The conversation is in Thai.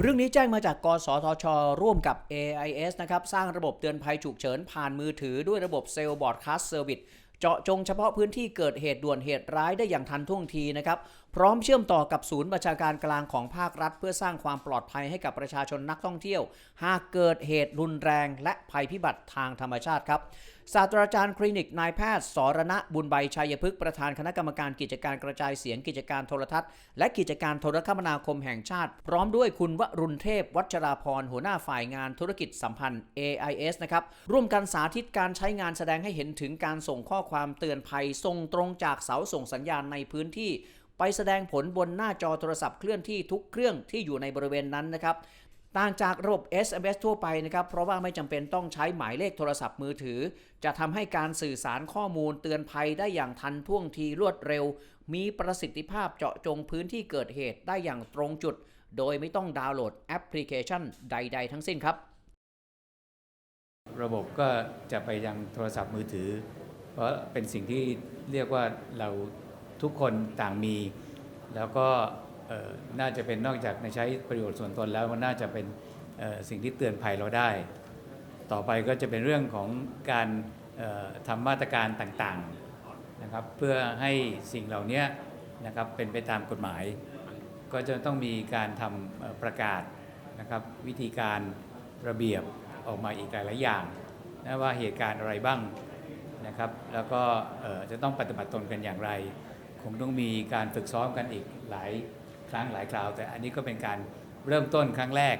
เรื่องนี้แจ้งมาจากกสทช ร่วมกับ AIS นะครับ สร้างระบบเตือนภัยฉุกเฉินผ่านมือถือด้วยระบบเซลล์บอร์ดคาส เจาะจงเฉพาะพื้นที่เกิดเหตุด่วนเหตุร้ายได้อย่างทันท่วงทีนะครับ พร้อมเชื่อมต่อกับศูนย์ประชาการกลางของภาครัฐ เพื่อสร้างความปลอดภัยให้กับประชาชนนักท่องเที่ยว หากเกิดเหตุรุนแรงและภัยพิบัติทางธรรมชาติครับศาสตราจารย์คลินิกนายแพทย์สรณะบุญใบชัยพฤกษ์ประธานคณะกรรมการกิจการกระจายเสียงกิจการโทรทัศน์ และกิจการโทรคมนาคมแห่งชาติ พร้อมด้วยคุณวรุณเทพ วัชราพรหัวหน้าฝ่ายงานธุรกิจสัมพันธ์ AIS นะครับร่วมกันสาธิตการใช้งานแสดงให้เห็นถึงการส่งข้อความความเตือนภัยส่งตรงจากเสาส่งสัญญาณในพื้นที่ ไปแสดงผลบนหน้าจอโทรศัพท์เคลื่อนที่ทุกเครื่องที่อยู่ในบริเวณนั้นนะครับต่างจากระบบ SMS ทั่วไปนะครับ เพราะว่าไม่จำเป็นต้องใช้หมายเลขโทรศัพท์มือถือ จะทำให้การสื่อสารข้อมูลเตือนภัยได้อย่างทันท่วงทีรวดเร็ว มีประสิทธิภาพเจาะจงพื้นที่เกิดเหตุได้อย่างตรงจุด โดยไม่ต้องดาวน์โหลดแอปพลิเคชันใด ๆ ทั้งสิ้นครับ ระบบก็จะไปยังโทรศัพท์มือถือ เพราะเป็นสิ่งที่เรียกว่าเราทุกคนต่างมี แล้วก็น่าจะเป็นนอกจากในใช้ประโยชน์ส่วนตนแล้วมันน่าจะเป็นสิ่งที่เตือนภัยเราได้ ต่อไปก็จะเป็นเรื่องของการทำมาตรการต่างๆนะครับเพื่อให้สิ่งเหล่านี้นะครับเป็นไปตามกฎหมาย ก็จะต้องมีการทำประกาศนะครับวิธีการระเบียบออกมาอีกหลายๆอย่างนะว่าเหตุการณ์อะไรบ้าง นะครับ แล้วก็จะต้องปฏิบัติตนกันอย่างไร คงต้องมีการฝึกซ้อมกันอีกหลายครั้งหลายคราว แต่อันนี้ก็เป็นการเริ่มต้นครั้งแรก